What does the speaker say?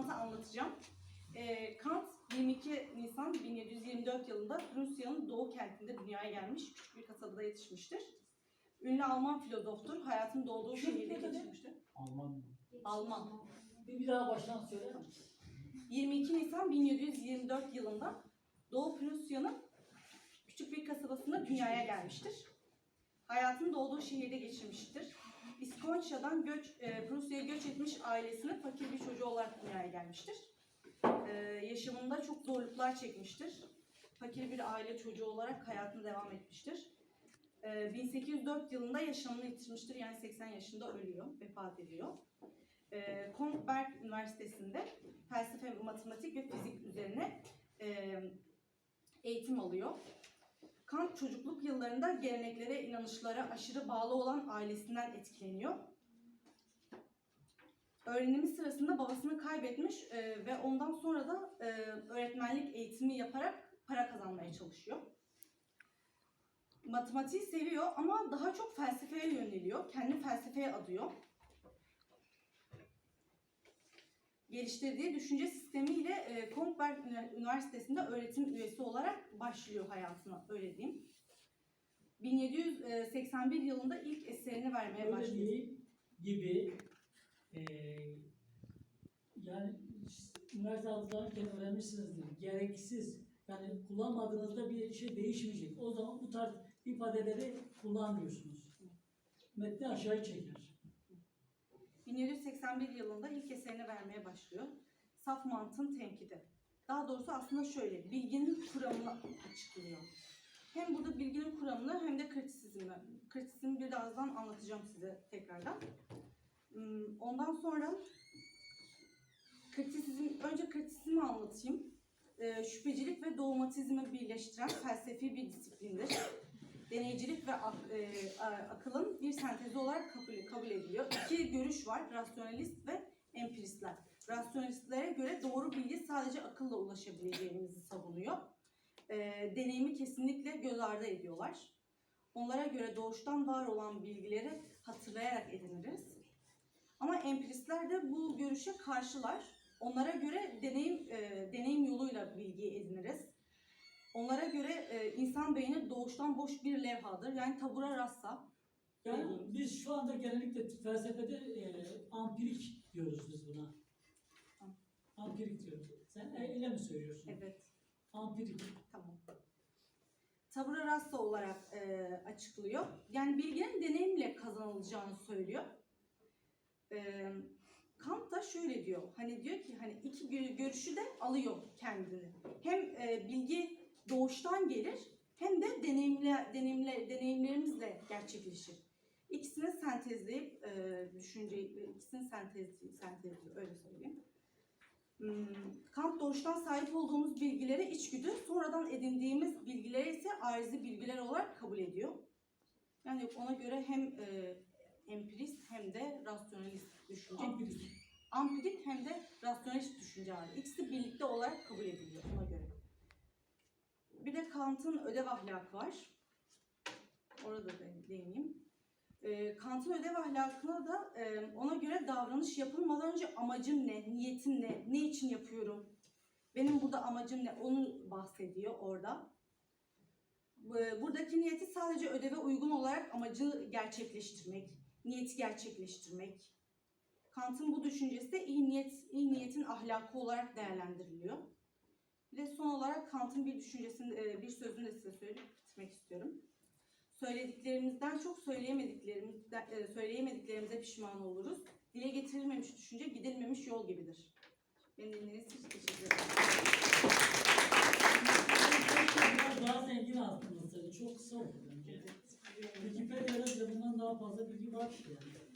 Kant'ı anlatacağım. Ee, Kant 22 Nisan 1724 yılında Rusya'nın doğu kentinde dünyaya gelmiş, küçük bir kasabada yetişmiştir. Ünlü Alman filozoftur, hayatın doğduğu şehirde geçirmiştir. Alman mı? Alman. Bir, bir daha baştan söyler misin? 22 Nisan 1724 yılında Doğu Prusya'nın küçük bir kasabasında dünyaya gelmiştir. Hayatını doğduğu şehirde geçirmiştir. İskoçya'dan göç, e, Prusya'ya göç etmiş ailesinin fakir bir çocuğu olarak dünyaya gelmiştir. E, yaşamında çok zorluklar çekmiştir. Fakir bir aile çocuğu olarak hayatına devam etmiştir. E, 1804 yılında yaşamını yitirmiştir. Yani 80 yaşında ölüyor, vefat ediyor. E, Kronberg Üniversitesi'nde felsefe, matematik ve fizik üzerine e, eğitim alıyor. Çocukluk yıllarında geleneklere, inanışlara aşırı bağlı olan ailesinden etkileniyor. Öğrenimi sırasında babasını kaybetmiş e, ve ondan sonra da e, öğretmenlik eğitimi yaparak para kazanmaya çalışıyor. Matematiği seviyor ama daha çok felsefeye yöneliyor. Kendi felsefeye adıyor. geliştirdiği düşünce sistemiyle e, Kronberg Ünü- Üniversitesi'nde öğretim üyesi olarak başlıyor hayatına, öyle diyeyim. 1781 yılında ilk eserini vermeye Öyle başlıyor. gibi eee yani üniversite hazırlanırken öğrenmişsinizdir. Gereksiz yani kullanmadığınızda bir şey değişmeyecek. O zaman bu tarz ifadeleri kullanmıyorsunuz. Metni aşağı çeker. 1781 yılında ilk eserini vermeye başlıyor. Saf mantığın tenkidi. Daha doğrusu aslında şöyle, bilginin kuramını açıklıyor. Hem burada bilginin kuramını hem de kritisizmi. Kritisizmi birazdan anlatacağım size tekrardan. Hmm, Ondan sonra kritisizm, önce kritisizmi anlatayım. Ee, şüphecilik ve dogmatizmi birleştiren felsefi bir disiplindir. Deneycilik ve ak- e, akılın bir sentezi olarak kabul, kabul ediliyor. İki görüş var, rasyonalist ve empiristler. Rasyonalistlere göre doğru bilgi sadece akılla ulaşabileceğimizi savunuyor. Ee, deneyimi kesinlikle göz ardı ediyorlar. Onlara göre doğuştan var olan bilgileri hatırlayarak ediniriz. Ama empiristler de bu görüşe karşılar. Onlara göre deneyim e, deneyim yoluyla bilgiyi ediniriz. Onlara göre e, insan beyni doğuştan boş bir levhadır. Yani tabura rassa. Yani biz şu anda genellikle felsefede eee ampirik diyoruz biz buna. Ampirik diyoruz. Sen öyle mi söylüyorsun? Evet. Ampirik. Tamam. Tabula rasa olarak e, açıklıyor. Yani bilginin deneyimle kazanılacağını söylüyor. E, Kant da şöyle diyor. Hani diyor ki hani iki gö- görüşü de alıyor kendini. Hem e, bilgi doğuştan gelir hem de deneyimle, deneyimle, deneyimlerimizle gerçekleşir. İkisini sentezleyip e, düşünceyi, ikisini sentezliyor, sentezliyor öyle söyleyeyim. Hmm, Kant doğuştan sahip olduğumuz bilgileri içgüdü, sonradan edindiğimiz bilgileri ise arizi bilgiler olarak kabul ediyor. Yani ona göre hem e, empirist hem de rasyonalist düşünce. Ampirik. Ampirik hem de rasyonalist düşünce hali. İkisi birlikte olarak kabul ediliyor ona göre. Bir de Kant'ın ödev ahlakı var. Orada da değineyim. E, Kant'ın ödev ahlakına da e, ona göre davranış yapılmadan önce amacım ne, niyetim ne, ne için yapıyorum, benim burada amacım ne onu bahsediyor orada. Bu- Buradaki niyeti sadece ödeve uygun olarak amacı gerçekleştirmek, niyeti gerçekleştirmek. Kant'ın bu düşüncesi de iyi niyet, iyi niyetin ahlakı olarak değerlendiriliyor. De son olarak Kant'ın bir düşüncesini, e, bir sözünü de size söyleyip bitirmek istiyorum söylediklerimizden çok söyleyemediklerimizden, söyleyemediklerimize pişman oluruz. Dile getirilmemiş düşünce gidilmemiş yol gibidir. Beni dinlediğiniz için teşekkür ederim. Daha zengin aslında. Çok kısa oldu bence. Wikipedia'da bundan daha fazla bilgi var yani.